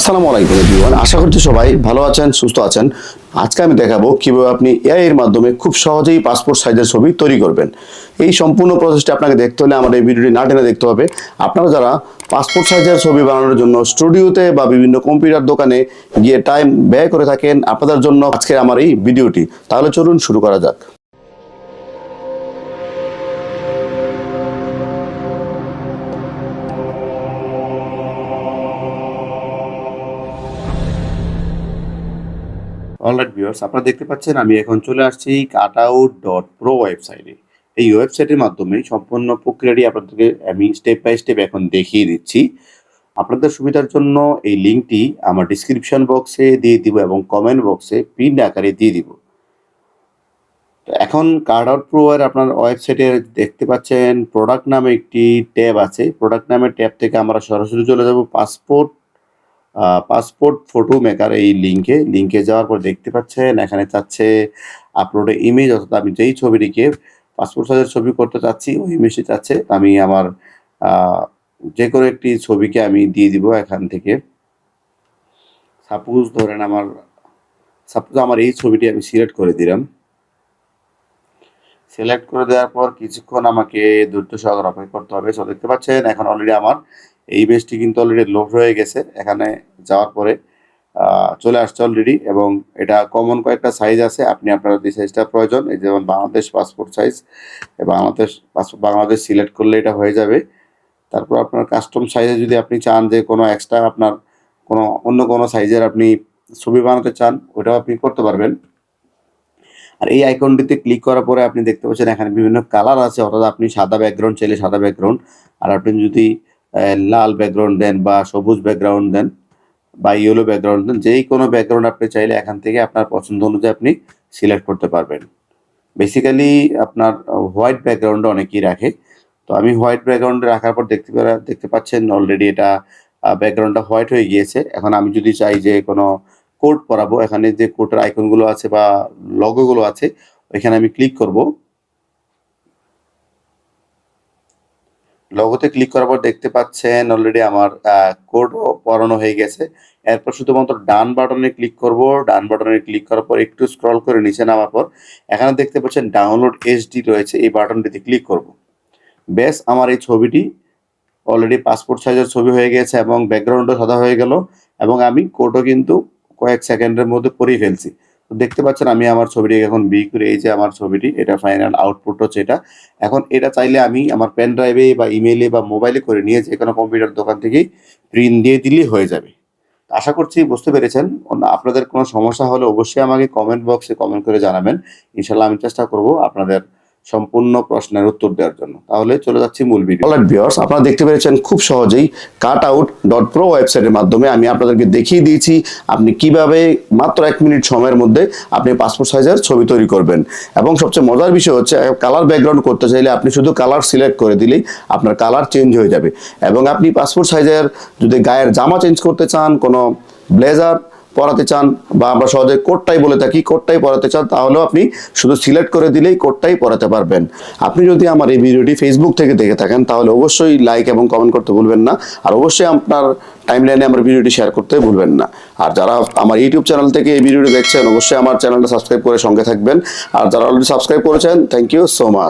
আসসালামু আলাইকুম এভরিওয়ান আশা করছি সবাই ভালো আছেন, সুস্থ আছেন। আজকে আমি দেখাবো কীভাবে আপনি এআই এর মাধ্যমে খুব সহজেই পাসপোর্ট সাইজের ছবি তৈরি করবেন। এই সম্পূর্ণ প্রসেসটা আপনাকে দেখতে হলে আমার এই ভিডিওটি না টেনে দেখতে হবে। আপনারা যারা পাসপোর্ট সাইজের ছবি বানানোর জন্য স্টুডিওতে বা বিভিন্ন কম্পিউটার দোকানে গিয়ে টাইম ব্যয় করে থাকেন, আপনাদের জন্য আজকে আমার এই ভিডিওটি তাহলে চলুন শুরু করা যাক। অলরাইট ভিউয়ার্স আপনারা দেখতে পাচ্ছেন, আমি এখন চলে আসছি কাটআউট ডট প্রো ওয়েবসাইটে এই ওয়েবসাইটের মাধ্যমে সম্পূর্ণ প্রক্রিয়াটি আপনাদেরকে আমি স্টেপ বাই স্টেপ এখন দেখিয়ে দিচ্ছি। আপনাদের সুবিধার জন্য এই লিঙ্কটি আমার ডিসক্রিপশন বক্সে দিয়ে দিব এবং কমেন্ট বক্সে পিন আকারে দিয়ে দিব। এখন কার্ড আউট প্রো এর আপনার ওয়েবসাইটে দেখতে পাচ্ছেন প্রোডাক্ট নামে একটি ট্যাব আছে। প্রোডাক্ট নামের ট্যাব থেকে আমরা সরাসরি চলে যাব। পাসপোর্ট পাসপোর্ট ফটো মেকার এই লিঙ্কে লিঙ্কে যাওয়ার পর দেখতে পাচ্ছেন, এখানে চাচ্ছে আপলোড ইমেজ অর্থাৎ আমি যেই ছবিটিকে পাসপোর্ট সাইজের ছবি করতে চাচ্ছি, ওই ইমেজটি চাচ্ছে, আমি আমার যে কোনো একটি ছবিকে আমি দিয়ে দিব এখান থেকে। সাপোজ ধরেন আমার সাপোজ আমার এই ছবিটি আমি সিলেক্ট করে দিলাম। সিলেক্ট করে দেওয়ার পর কিছুক্ষণ আমাকে দ্রুত সহকারে অপেক্ষা করতে হবে। সো দেখতে পাচ্ছেন, এখন অলরেডি আমার এই বেসটি কিন্তু অলরেডি লোড হয়ে গেছে। এখানে যাওয়ার পরে চলে আসছে অলরেডি এবং এটা কমন কয়েকটা সাইজ আছে। আপনি আপনার যে সাইজটা প্রয়োজন, এই যেমন Bangladesh passport size Bangladesh passport Bangladesh select করলে এটা হয়ে যাবে। তারপর আপনার কাস্টম সাইজে যদি আপনি চান যে কোনো এক্সট্রা আপনার কোনো অন্য কোনো সাইজের আপনি ছবি বানাতে চান ওটাও আপনি করতে পারবেন। আর এই আইকনটিতে ক্লিক করার পরে আপনি দেখতে পাচ্ছেন এখানে বিভিন্ন কালার আছে। অর্থাৎ আপনি সাদা ব্যাকগ্রাউন্ড চাইলে সাদা ব্যাকগ্রাউন্ড আর আপনি যদি লাল ব্যাকগ্রাউন্ড দেন বা সবুজ ব্যাকগ্রাউন্ড দেন বা ইয়েলো ব্যাকগ্রাউন্ড দেন, যেই কোনো ব্যাকগ্রাউন্ড আপনি চাইলে এখান থেকে আপনার পছন্দ অনুযায়ী আপনি সিলেক্ট করতে পারবেন। বেসিক্যালি আপনার হোয়াইট ব্যাকগ্রাউন্ড অনেকেই রাখে। তো আমি হোয়াইট ব্যাকগ্রাউন্ডে রাখার পর দেখতে দেখতে পাচ্ছেন অলরেডি এটা ব্যাকগ্রাউন্ডটা হোয়াইট হয়ে গিয়েছে। এখন আমি যদি চাই যে কোনো কোড পরাবো, এখানে যে কোডের আইকনগুলো আছে বা লগোগুলো আছে, ওইখানে আমি ক্লিক করব। লগোতে ক্লিক করার পর দেখতে পাচ্ছেন অলরেডি আমার কোড পড়ানো হয়ে গেছে। এরপর শুধুমাত্র ডান বাটনে ক্লিক করব। ডান বাটনে ক্লিক করার পর একটু স্ক্রল করে নিচে নামার পর, এখানে দেখতে পাচ্ছেন ডাউনলোড এইচডি রয়েছে, এই বাটনটিতে ক্লিক করব। বেশ আমার এই ছবিটি অলরেডি পাসপোর্ট সাইজের ছবি হয়ে গেছে এবং ব্যাকগ্রাউন্ডও সাদা হয়ে গেল এবং আমি কোডও কিন্তু কয়েক সেকেন্ডের মধ্যে পরিয়ে ফেলছি। তো দেখতে পাচ্ছেন আমি আমার ছবিটি এখন বি করে এই যে আমার ছবিটি, এটা ফাইনাল আউটপুট হচ্ছে এটা। এখন এটা চাইলে আমি আমার পেন ড্রাইভে বা ইমেইলে বা মোবাইলে করে নিয়ে যে কোনো কম্পিউটার দোকান থেকেই প্রিন্ট দিয়ে দিলেই হয়ে যাবে। আশা করছি বুঝতে পেরেছেন। আপনাদের কোনো সমস্যা হলে অবশ্যই আমাকে কমেন্ট বক্সে কমেন্ট করে জানাবেন। ইনশাল্লাহ আমি চেষ্টা করব আপনাদের সম্পূর্ণ প্রশ্নের উত্তর দেওয়ার জন্য। তাহলে চলে যাচ্ছি মূল ভিডিও অলরাইট ভিউয়ার্স আপনারা দেখতে পেরেছেন খুব সহজেই কাট আউট ডট প্রো ওয়েবসাইটের মাধ্যমে আমি আপনাদেরকে দেখিয়ে দিয়েছি আপনি কীভাবে মাত্র এক মিনিট সময়ের মধ্যে আপনি পাসপোর্ট সাইজের ছবি তৈরি করবেন। এবং সবচেয়ে মজার বিষয় হচ্ছে কালার ব্যাকগ্রাউন্ড করতে চাইলে আপনি শুধু কালার সিলেক্ট করে দিলেই আপনার কালার চেঞ্জ হয়ে যাবে। এবং আপনি পাসপোর্ট সাইজের যদি গায়ের জামা চেঞ্জ করতে চান, কোনো ব্লেজার পরাতে চান বা আমরা সহজে কোটটাই বলে থাকি কোটটাই পড়াতে চান, তাহলেও আপনি শুধু সিলেক্ট করে দিলেই কোটটাই পড়াতে পারবেন। আপনি যদি আমার এই ভিডিওটি ফেসবুক থেকে দেখে থাকেন, তাহলে অবশ্যই লাইক এবং কমেন্ট করতে ভুলবেন না। আর অবশ্যই আপনার টাইমলাইনে আমার ভিডিওটি শেয়ার করতে ভুলবেন না। আর যারা আমার ইউটিউব চ্যানেল থেকে এই ভিডিওটি দেখছেন, অবশ্যই আমার চ্যানেলটা সাবস্ক্রাইব করে সঙ্গে থাকবেন। আর যারা অলরেডি সাবস্ক্রাইব করেছেন থ্যাংক ইউ সো মাচ